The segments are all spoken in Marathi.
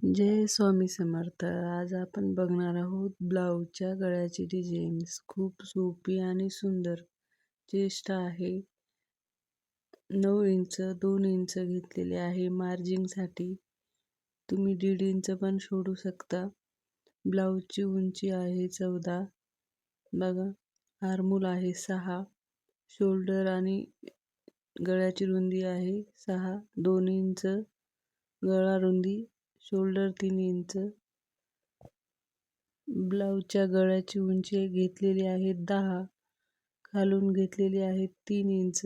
जय स्वामी समर्थ आज आपण बघणार आहोत ब्लाऊजच्या गळ्याची डिझाईन्स. खूप सोपी आणि सुंदर. चेष्ट आहे. नऊ इंच दोन इंच घेतलेले आहे. मार्जिंगसाठी तुम्ही दीड इंच पण सोडू शकता. ब्लाऊजची उंची आहे चौदा. बघा आरमूल आहे सहा. शोल्डर आणि गळ्याची रुंदी आहे सहा. दोन इंच गळा रुंदी शोल्डर तीन इंच. ब्लाऊजच्या गळ्याची उंची घेतलेली आहे दहा. खालून घेतलेली आहे तीन इंच.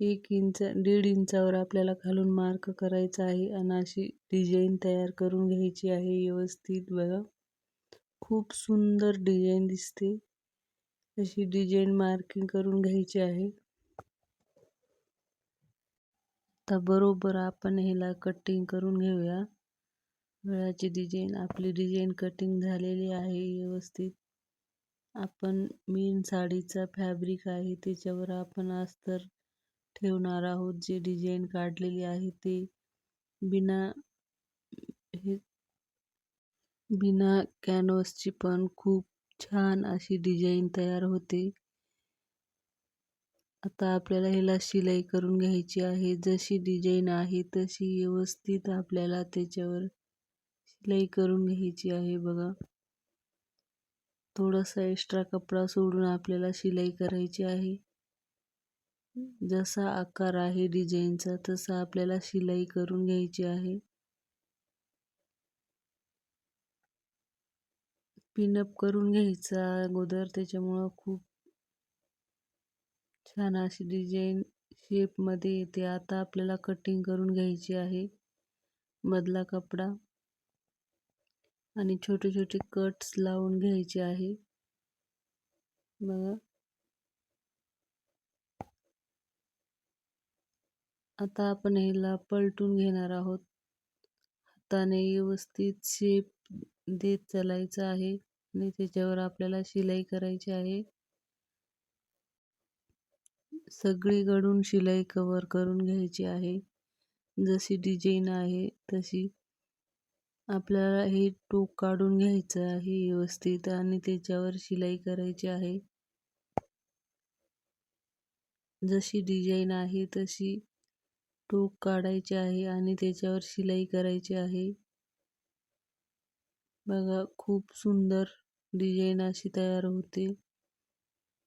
एक इंच दीड इंचावर आपल्याला खालून मार्क करायचा आहे आणि अशी डिझाईन तयार करून घ्यायची आहे. व्यवस्थित बघा. खूप सुंदर डिझाईन दिसते. अशी डिझाईन मार्किंग करून घ्यायची आहे. आता बरोबर आपण ह्याला कटिंग करून घेऊया. वेळाची डिझाईन आपली डिझाईन कटिंग झालेली आहे व्यवस्थित. आपण मेन साडीचा फॅब्रिक आहे त्याच्यावर आपण अस्तर ठेवणार आहोत. जे डिझाईन काढलेली आहे ते बिना हे बिना कॅनव्हसची पण खूप छान अशी डिझाईन तयार होते. आता आपल्याला ह्याला शिलाई करून घ्यायची आहे. जशी डिझाईन आहे तशी व्यवस्थित आपल्याला त्याच्यावर शिलाई करून घ्यायची आहे बघा. थोडासा एक्स्ट्रा कपडा सोडून आपल्याला शिलाई करायची आहे. जसा आकार आहे डिझाईनचा तसा आपल्याला शिलाई करून घ्यायची आहे. पिनअप करून घ्यायचा अगोदर त्याच्यामुळं खूप छान अशी डिझाईन शेपमध्ये येते. आता आपल्याला कटिंग करून घ्यायची आहे. मधला कपडा. आणि छोटे छोटे कट्स लावून घ्यायचे आहे. बघा. आता आपण ह्याला पलटून घेणार आहोत. हाताने व्यवस्थित शेप देत चालायचं आहे. आणि त्याच्यावर आपल्याला शिलाई करायची आहे. सगळीकडून शिलाई कवर करून घ्यायची आहे. जशी डिझाईन आहे तशी आपल्याला हे टोक काढून घ्यायचं आहे व्यवस्थित आणि त्याच्यावर शिलाई करायची आहे. जशी डिझाईन आहे तशी टोक काढायची आहे आणि त्याच्यावर शिलाई करायची आहे. बघा खूप सुंदर डिझाईन अशी तयार होते.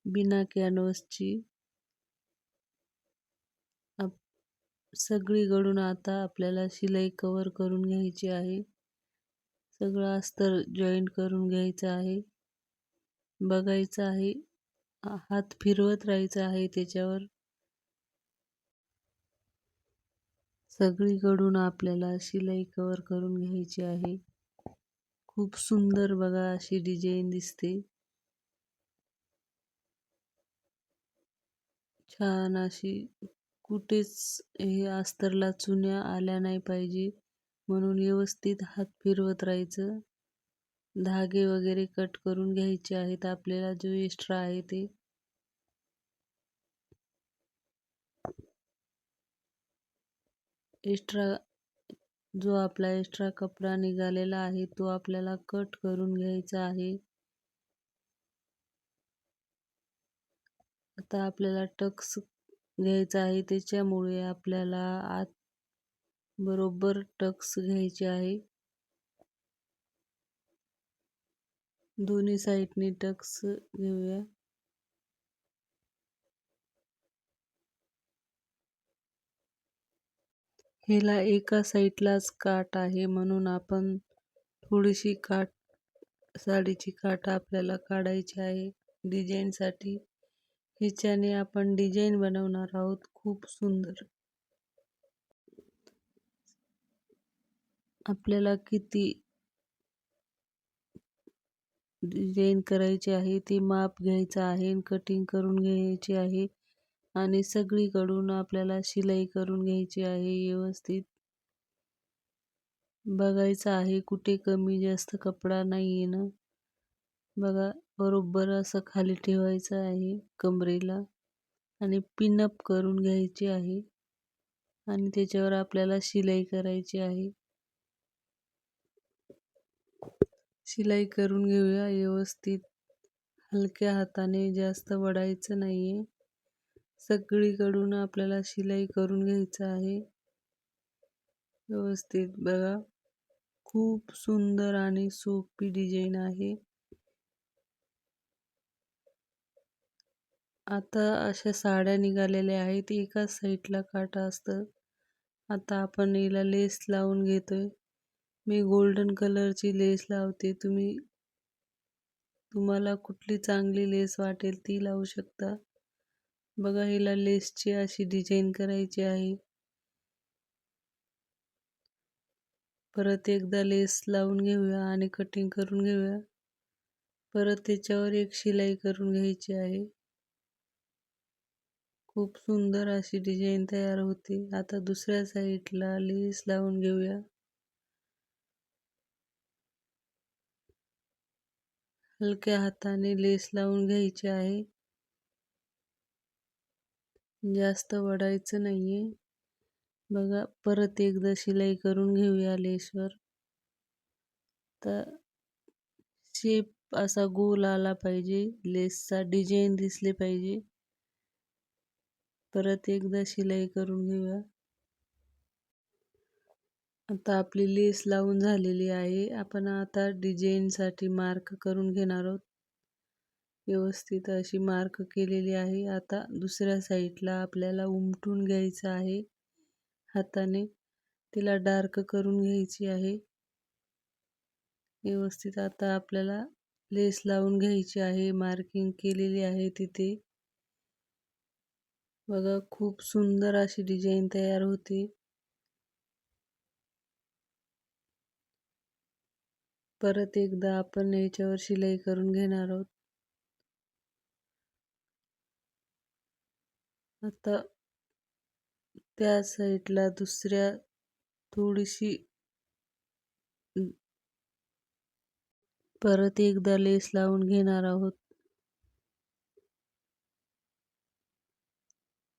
बिना कॅनव्हसची सगळीकडून आता आपल्याला शिलाई कवर करून घ्यायची आहे. सगळं अस्तर जॉईंट करून घ्यायचं आहे. बघायचं आहे हात फिरवत राहायचं आहे त्याच्यावर. सगळीकडून आपल्याला शिलाई कवर करून घ्यायची आहे. खूप सुंदर बघा अशी डिझाईन दिसते. छान अशी कुठेच हे अस्तरला चुन्या आल्या नाही पाहिजे म्हणून व्यवस्थित हात फिरवत राहायचं. धागे वगैरे कट करून घ्यायचे आहेत. आपल्याला जो एक्स्ट्रा आहे ते. एक्स्ट्रा जो आपला एक्स्ट्रा कपडा निघालेला आहे तो आपल्याला कट करून घ्यायचा आहे. आता आपल्याला टक्स घ्यायचा आहे. त्याच्यामुळे आपल्याला आत बरोबर टक्स घ्यायचे आहे. दोन्ही साईडने टक्स घेऊया. ह्याला एका साईडलाच काट आहे. म्हणून आपण थोडीशी काट साडीची काट आपल्याला काढायची आहे. डिझाईनसाठी ह्याच्याने आपण डिझाईन बनवणार आहोत खूप सुंदर. आपल्याला किती डिझाईन करायची आहे ते माप घ्यायचं आहे कटिंग करून घ्यायची आहे आणि सगळीकडून आपल्याला शिलाई करून घ्यायची आहे व्यवस्थित. बघायचं आहे कुठे कमी जास्त कपडा नाही आहे ना. बघा बरोबर असं खाली ठेवायचं आहे कमरेला आणि पिनअप करून घ्यायची आहे. आणि त्याच्यावर आपल्याला शिलाई करायची आहे. शिलाई करून घेऊया. व्यवस्थित. हलक्या हाताने जास्त वडायचं आहे सगळीकडून आपल्याला शिलाई करून घ्यायचं आहे. व्यवस्थित बघा. खूप सुंदर आणि सोपी डिझाईन आहे. आता अशा साड्या निघालेल्या आहेत. एकाच साईडला काटा असतं. आता आपण हिला लेस लावून घेतोय. मी गोल्डन कलरची लेस लावते. तुम्ही तुम्हाला कुठली चांगली लेस वाटेल ती लावू शकता. बघा हिला लेसची अशी डिझाईन करायची आहे. परत एकदा लेस लावून घेऊया आणि कटिंग करून घेऊया. परत त्याच्यावर एक शिलाई करून घ्यायची आहे. खूप सुंदर अशी डिझाईन तयार होते. आता दुसऱ्या साईडला लेस लावून घेऊया. हलक्या हाताने लेस लावून घ्यायची आहे. जास्त वडायचं नाहीये. बघा परत एकदा शिलाई करून घेऊया लेसवर. तर शेप असा गोल आला पाहिजे. लेसचा डिझाईन दिसले पाहिजे. परत एकदा शिलाई करून घेऊया. आता आपली लेस लावून झालेली आहे. आपण आता डिझाईनसाठी मार्क करून घेणार आहोत. व्यवस्थित अशी मार्क केलेली आहे. आता दुसऱ्या साईडला आपल्याला उमटून घ्यायचं आहे. हाताने तिला डार्क करून घ्यायची आहे. व्यवस्थित आता आपल्याला लेस लावून घ्यायची आहे. मार्किंग केलेली आहे तिथे. बघा खूप सुंदर अशी डिझाईन तयार होती. परत एकदा आपण याच्यावर शिलाई करून घेणार आहोत. आता त्या साईडला दुसऱ्या थोडीशी परत एकदा लेस लावून घेणार आहोत.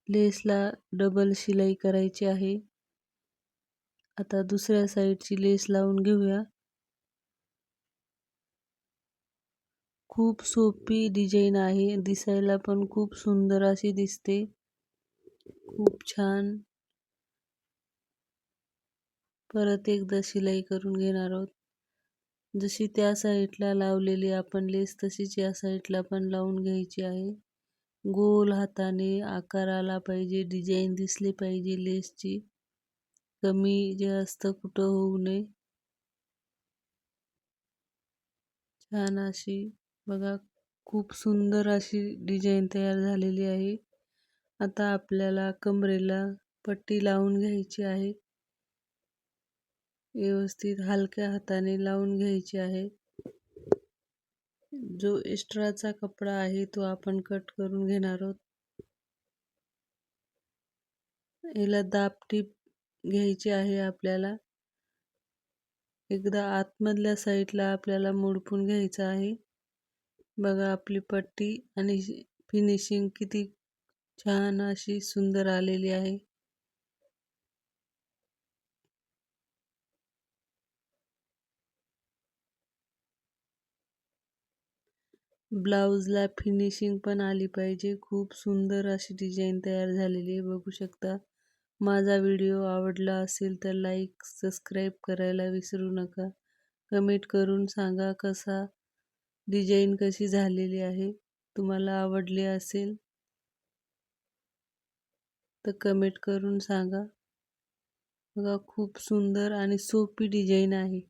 लेसला डबल शिलाई करायची आहे. आता दुसऱ्या साईडची लेस लावून घेऊया. खूप सोपी डिझाईन आहे. दिसायला पण खूप सुंदर अशी दिसते. खूप छान. परत एकदा शिलाई करून घेणार आहोत. जशी त्या साईडला लावलेली आपण लेस तशीच या साईडला पण लावून घ्यायची आहे. गोल हाताने आकार आला पाहिजे डिझाईन दिसली पाहिजे लेसची कमी जास्त कुठं होऊ नये. छान अशी बघा खूप सुंदर अशी डिझाईन तयार झालेली आहे. आता आपल्याला कमरेला पट्टी लावून घ्यायची आहे. व्यवस्थित हलक्या हाताने लावून घ्यायची आहे. जो एक्स्ट्राचा कपडा आहे तो आपण कट करून घेणार आहोत. याला दापटीप घ्यायची आहे आपल्याला. एकदा आतमधल्या साईडला आपल्याला मोडपून घ्यायचं आहे. बघा आपली पट्टी आणि फिनिशिंग किती छान अशी सुंदर आलेली आहे. ब्लाऊजला फिनिशिंग पण आली पाहिजे. खूप सुंदर अशी डिझाईन तयार झालेली आहे. बघू शकता. माझा व्हिडिओ आवडला असेल तर लाईक सबस्क्राईब करायला विसरू नका. कमेंट करून सांगा कसा डिझाईन कशी झालेली आहे. तुम्हाला आवडली असेल तर कमेंट करून सांगा. बघा खूप सुंदर आणि सोपी डिझाईन आहे.